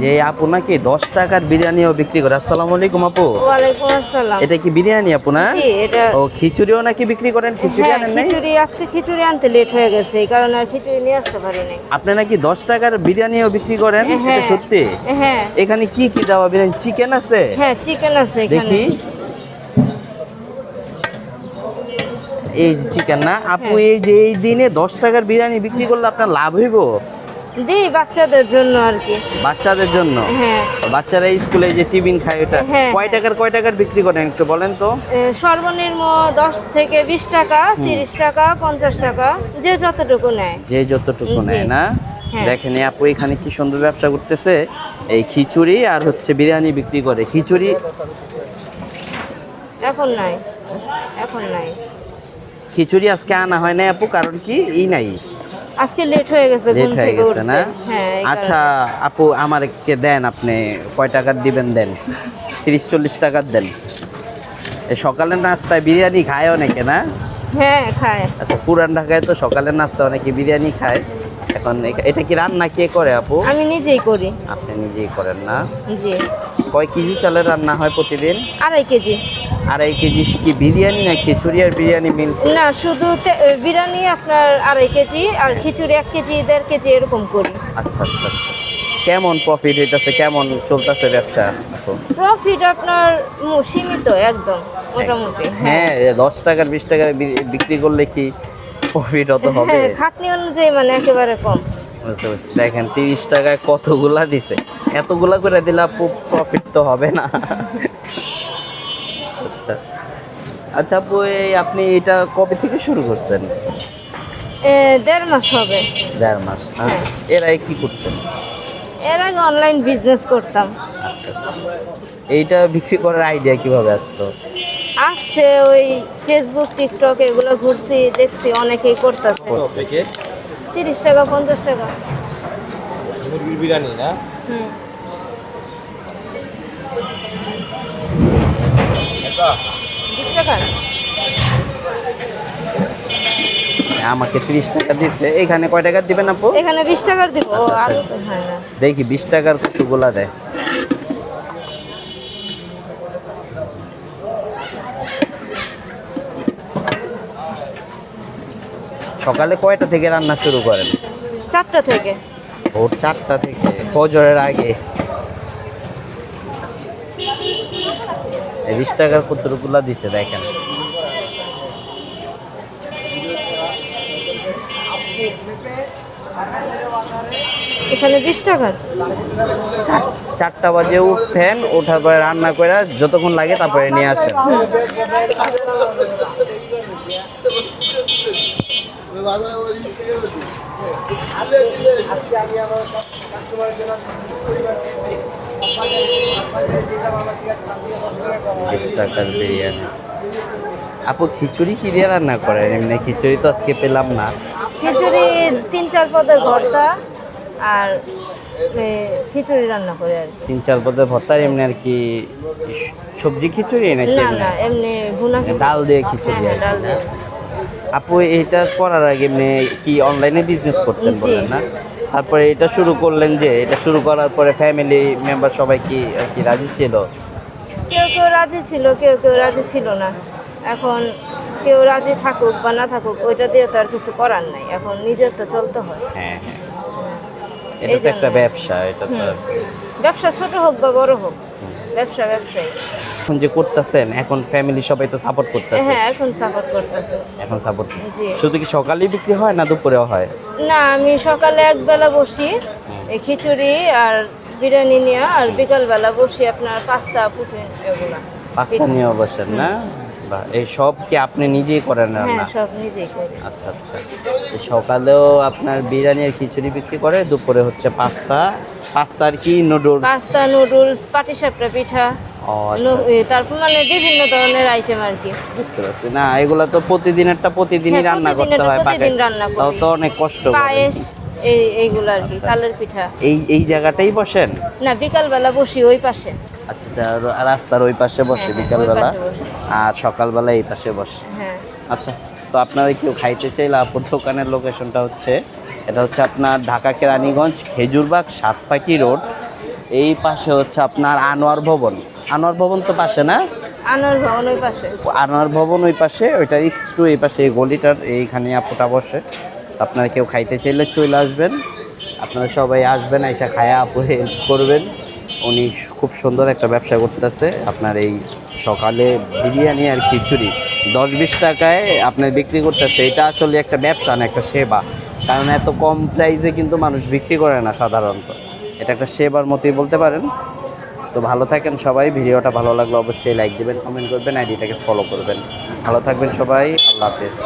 যে আপু নাকি দশ টাকার বিরিয়ানিও বিক্রি করে। আসসালামু আলাইকুম আপু। আসসালাম। এটা কি বিরিয়ানি আপু না? ও খিচুড়িও নাকি বিক্রি করেন? খিচুড়ি হ্যাঁ আনেন নাই? খিচুড়ি আজকে খিচুড়ি আনতে লেট হয়ে গেছে এই কারণে আর খিচুড়ি নিয়ে আসতে পারিনি আপনি নাকি দশ টাকার বিরিয়ানিও বিক্রি করেন? হ্যাঁ। এটা সত্যি? হ্যাঁ। এখানে কি কি দেওয়া বিরিয়ানি? চিকেন আছে? হ্যাঁ চিকেন আছে দেখি। এই যে চিকেন না? আপু হ্যাঁ। এই যে এই দিনে দশ টাকার বিরিয়ানি বিক্রি করলে আপনার লাভ হইব? দিই বাচ্চাদের জন্য আর কি। বাচ্চাদের জন্য? হ্যাঁ। বাচ্চারা স্কুলে যে টিফিন খায় ওটা হ্যাঁ, কয় টাকার কয় টাকার বিক্রি করেন একটু বলেন তো? সর্বনিম্ন দশ থেকে বিশ টাকা তিরিশ টাকা পঞ্চাশ টাকা যে যতটুকু নেয়। যে যতটুকু নেয় না? হ্যাঁ। দেখেন আপু এখানে কি সুন্দর ব্যবসা করতেছে। এই খিচুড়ি আর হচ্ছে বিরিয়ানি বিক্রি করে। খিচুড়ি এখন নাই এখন নাই। খিচুড়ি আজকে আনা হয় না আপু কারণ কি? ই নাই। আজকে লেট হয়ে গেছে লেট হয়ে গেছে না? হ্যাঁ আচ্ছা আপু আমারকে দেন আপনি? কয় টাকার দিবেন দেন? তিরিশ চল্লিশ টাকার দেন। সকালের নাস্তায় বিরিয়ানি খায় অনেকে না? হ্যাঁ খায়। আচ্ছা পুরান ঢাকায় তো সকালের নাস্তা অনেকে বিরিয়ানি খায়। এখন এটা কি রান্না কে করে আপু? আমি নিজেই করি। আপনি নিজেই করেন না? জি। কয় কেজি চালের রান্না হয় প্রতিদিন? আড়াই কেজি। আড়াই কেজি কি বিরিয়ানি না খিচুড়ি আর বিরিয়ানি মিল? না শুধু বিরিয়ানি আপনার আড়াই কেজি আর খিচুড়ি এক কেজি দেড় কেজি এরকম করি। আচ্ছা আচ্ছা আচ্ছা। কেমন প্রফিট হইতাছে? কেমন চলতেছে ব্যবসা প্রফিট আপনার সীমিত একদম মোটামুটি। হ্যাঁ দশ টাকার বিশ টাকার বি- বিক্রি করলে কি প্রফিট অত হবে? হ্যাঁ খাটনি অনুযায়ী মানে একেবারে কম। বুঝতে পারছি। দেখেন তিরিশ টাকায় কতগুলা দিছে? এতগুলা করে দিলে আপু প্রফিট তো হবে না। আচ্ছা। আচ্ছা আপু এই আপনি এটা কবে থেকে শুরু করছেন? দেড় মাস হবে। দেড় মাস? হ্যাঁ। কি করতেন? এর আগে অনলাইন বিজনেস করতাম। আচ্ছা আচ্ছা। এইটা বিক্রি করার আইডিয়া কীভাবে আসতো আসছে ওই ফেসবুক টিকটক এগুলো ঘুরছি দেখছি অনেকেই করতেছে। তিরিশ টাকা পঞ্চাশ টাকা। মুরগির বিরিয়ানি না? হুম। বিশ টাকা? আমাকে তিরিশ টাকা দিছে এখানে কয় টাকা দিবেন আপু? এখানে বিশ টাকার দিব। আর আচ্ছা, হয় না। দেখি বিশ টাকার কতগুলা দেয়? সকালে কয়টা থেকে রান্না শুরু করেন? চারটা থেকে। ভোর চারটা থেকে ফজরের আগে। বিশ টাকার কতগুলা দিছে দেখেন। এখানে বিশ টাকার চারটা বাজে উঠেন ওঠার পরে রান্না করে যতক্ষণ লাগে তারপরে নিয়ে আসেন। বিশ টাকার বিরিয়ানি আপু খিচুড়ি কি দিয়ে রান্না করেন? এমনি খিচুড়ি তো আজকে পেলাম না। খিচুড়ি তিন চার পদের ভর্তা আর খিচুড়ি রান্না করে আর তিন চার পদের ভর্তা এমনি আর কি সবজি খিচুড়ি নাকি না এমনি? ভুনা ডাল দিয়ে খিচুড়ি হ্যাঁ, ডাল দিয়ে। আপু এটা করার আগে কি অনলাইনে বিজনেস করতেন। বলেন না? তারপরে এটা শুরু করলেন যে এটা শুরু করার পরে ফ্যামিলি মেম্বার সবাই কি আর কি রাজি ছিল? কেউ কেউ রাজি ছিল কেউ কেউ রাজি ছিল না। এখন কেউ রাজি থাকুক বা না থাকুক ওইটা দিয়ে তো আর কিছু করার নাই। এখন নিজের তো চলতে হয়। হ্যাঁ হ্যাঁ। এটা তো একটা ব্যবসা এটা তো ব্যবসা ছোট হোক বা বড় হোক ব্যবসা ব্যবসায়ী। এখন যে করতেছেন এখন ফ্যামিলি সবাই তো সাপোর্ট করতেছে। হ্যাঁ এখন সাপোর্ট করতেছে। এখন সাপোর্ট শুধু কি সকালেই বিক্রি হয় না দুপুরেও হয়? না আমি সকালে এক বেলা বসি এই খিচুড়ি আর বিরিয়ানি নিয়ে আর বিকাল বেলা বসি আপনার পাস্তা পুটিন এগুলা। পাঁচটা নিয়ে বসেন না? বা এই সব কি আপনি নিজেই করেন হ্যাঁ রান্না সব নিজেই করি। আচ্ছা আচ্ছা। সকালেও আপনার বিরিয়ানি আর খিচুড়ি বিক্রি করে দুপুরে হচ্ছে পাস্তা। পাস্তা আর কি নুডলস পাস্তা নুডলস পাটিসাপটা পিঠা। তারপর বিভিন্ন ধরনের আইটেম আর কি। বুঝতে পারছি। না এগুলা তো প্রতিদিনেরটা প্রতিদিনই হ্যাঁ, রান্না করতে হয় প্রতিদিন রান্না তো অনেক কষ্ট পায়েস এই এইগুলো আর কি আচ্ছা। পিঠা। এই এই জায়গাটাই বসেন? না বিকাল বেলা বসি ওই পাশে। আচ্ছা রাস্তার ওই পাশে বসে হ্যাঁ, বিকালবেলা? পাশে বসে। আর সকালবেলা এই পাশে বসে। হ্যাঁ। আচ্ছা তো আপনারা কেউ খাইতে চাইলে আপুর দোকানের লোকেশনটা হচ্ছে এটা হচ্ছে আপনার ঢাকা কেরানীগঞ্জ খেজুরবাগ সাতপাকি রোড। এই পাশে হচ্ছে আপনার আনোয়ার ভবন। আনোয়ার ভবন তো পাশে না? আনোয়ার ভবন ওই পাশে। আনোয়ার ভবন ওই পাশে ওইটা একটু এই পাশে এই গলিটার এইখানে আপুটা বসে। আপনারা কেউ খাইতে চাইলে চলে আসবেন। আপনারা সবাই আসবেন এসে খায়া আপু হেল্প করবেন। উনি খুব সুন্দর একটা ব্যবসা করতেছে। আপনার এই সকালে বিরিয়ানি আর খিচুড়ি। দশ বিশ টাকায় আপনার বিক্রি করতেছে। এটা আসলে একটা ব্যবসা না একটা সেবা। কারণ এত কম প্রাইসে কিন্তু মানুষ বিক্রি করে না সাধারণত। এটা একটা সেবার মতোই বলতে পারেন। তো ভালো থাকেন সবাই, ভিডিওটা ভালো লাগলে অবশ্যই লাইক দেবেন কমেন্ট করবেন আইডিটাকে ফলো করবেন। ভালো থাকবেন সবাই, আল্লাহ হাফেজ।